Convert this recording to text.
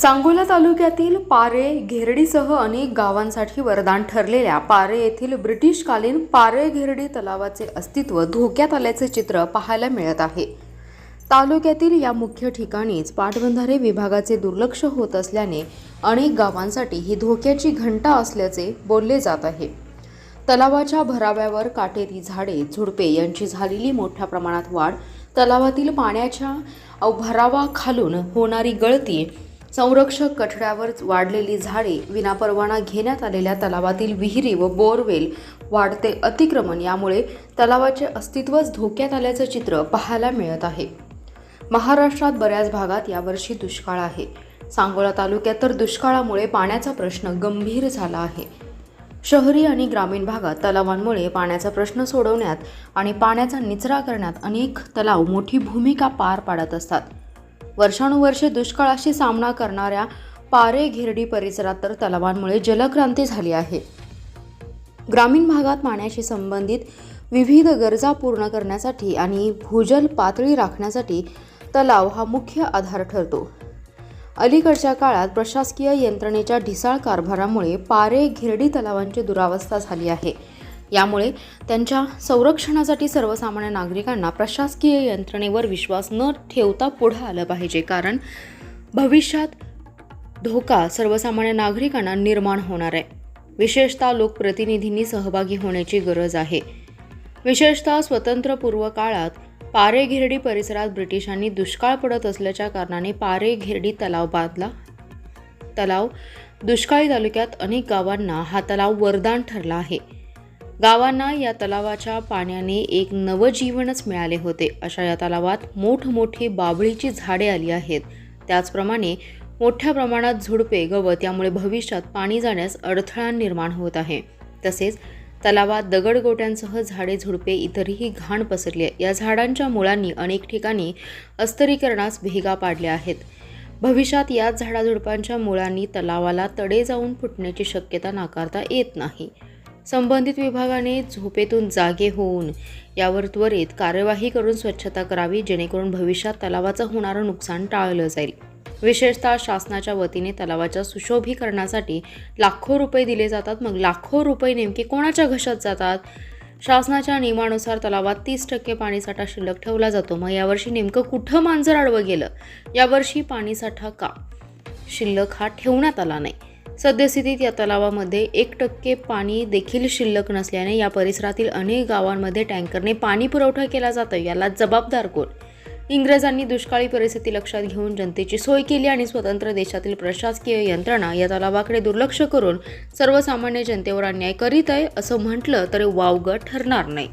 सांगोला तालुक्यातील पारे घेरडीसह अनेक गावांसाठी वरदान ठरलेल्या पारे येथील ब्रिटिशकालीन पारे घेरडी तलावाचे अस्तित्व धोक्यात आल्याचे चित्र पाहायला मिळत आहे. तालुक्यातील या मुख्य ठिकाणीच पाटबंधारे विभागाचे दुर्लक्ष होत असल्याने अनेक गावांसाठी ही धोक्याची घंटा असल्याचे बोलले जात आहे. तलावाच्या भराव्यावर काटेरी झाडे झुडपे यांची झालेली मोठ्या प्रमाणात वाढ तलावातील पाण्याच्या भरावाखालून होणारी गळती संरक्षक कठड्यावर वाढलेली झाडे विनापरवाना घेण्यात आलेल्या तलावातील विहिरी व बोरवेल वाढते अतिक्रमण यामुळे तलावाचे अस्तित्वच धोक्यात आल्याचं चित्र पाहायला मिळत आहे. महाराष्ट्रात बऱ्याच भागात यावर्षी दुष्काळ आहे. सांगोला तालुक्यात तर दुष्काळामुळे पाण्याचा प्रश्न गंभीर झाला आहे. शहरी आणि ग्रामीण भागात तलावांमुळे पाण्याचा प्रश्न सोडवण्यात आणि पाण्याचा निचरा करण्यात अनेक तलाव मोठी भूमिका पार पाडत असतात. वर्षानुवर्षे दुष्काळाशी सामना करणाऱ्या पारे घेरडी परिसरात तर तलावांमुळे जलक्रांती झाली आहे. ग्रामीण भागात पाण्याशी संबंधित विविध गरजा पूर्ण करण्यासाठी आणि भूजल पातळी राखण्यासाठी तलाव हा मुख्य आधार ठरतो. अलीकडच्या काळात प्रशासकीय यंत्रणेच्या ढिसाळ कारभारामुळे पारे घेरडी तलावांची दुरावस्था झाली आहे. यामुळे त्यांच्या संरक्षणासाठी सर्वसामान्य नागरिकांना प्रशासकीय यंत्रणेवर विश्वास न ठेवता पुढं आलं पाहिजे. कारण भविष्यात धोका सर्वसामान्य नागरिकांना निर्माण होणार आहे. विशेषतः लोकप्रतिनिधींनी सहभागी होण्याची गरज आहे. विशेषतः स्वतंत्रपूर्व काळात पारेघेरडी परिसरात ब्रिटिशांनी दुष्काळ पडत असल्याच्या कारणाने पारेघेरडी तलाव बांधला. तलाव दुष्काळी तालुक्यात अनेक गावांना हा तलाव वरदान ठरला आहे. गावांना या तलावाच्या पाण्याने एक नवजीवनच मिळाले होते. अशा या तलावात मोठमोठी बाभळीची झाडे आली आहेत. त्याचप्रमाणे मोठ्या प्रमाणात झुडपे गवत यामुळे भविष्यात पाणी जाण्यास अडथळा निर्माण होत आहे. तसेच तलावात दगडगोट्यांसह झाडे झुडपे इतरही घाण पसरली आहे या झाडांच्या मुळांनी अनेक ठिकाणी अस्तरीकरणास भेगा पाडल्या आहेत. भविष्यात याच झाडाझुडपांच्या मुळांनी तलावाला तडे जाऊन फुटण्याची शक्यता नाकारता येत नाही. संबंधित विभागाने झोपेतून जागे होऊन यावर त्वरित कार्यवाही करून स्वच्छता करावी जेणेकरून भविष्यात तलावाचं होणारं नुकसान टाळलं जाईल. विशेषतः शासनाच्या वतीने तलावाच्या सुशोभीकरणासाठी लाखो रुपये दिले जातात. मग लाखो रुपये नेमके कोणाच्या घशात जातात? शासनाच्या नियमानुसार तलावात तीस टक्के पाणीसाठा शिल्लक ठेवला जातो. मग यावर्षी नेमकं कुठं मांजर आडवं गेलं? यावर्षी पाणीसाठा का? शिल्लक हा ठेवण्यात आला नाही. सद्यस्थितीत या तलावामध्ये एक टक्के पाणी देखील शिल्लक नसल्याने या परिसरातील अनेक गावांमध्ये टँकरने पाणी पुरवठा केला जातो याला जबाबदार कोण? इंग्रजांनी दुष्काळी परिस्थिती लक्षात घेऊन जनतेची सोय केली आणि स्वतंत्र देशातील प्रशासकीय यंत्रणा या तलावाकडे दुर्लक्ष करून सर्वसामान्य जनतेवर अन्याय करीत आहे असं म्हटलं तरी वावगं ठरणार नाही.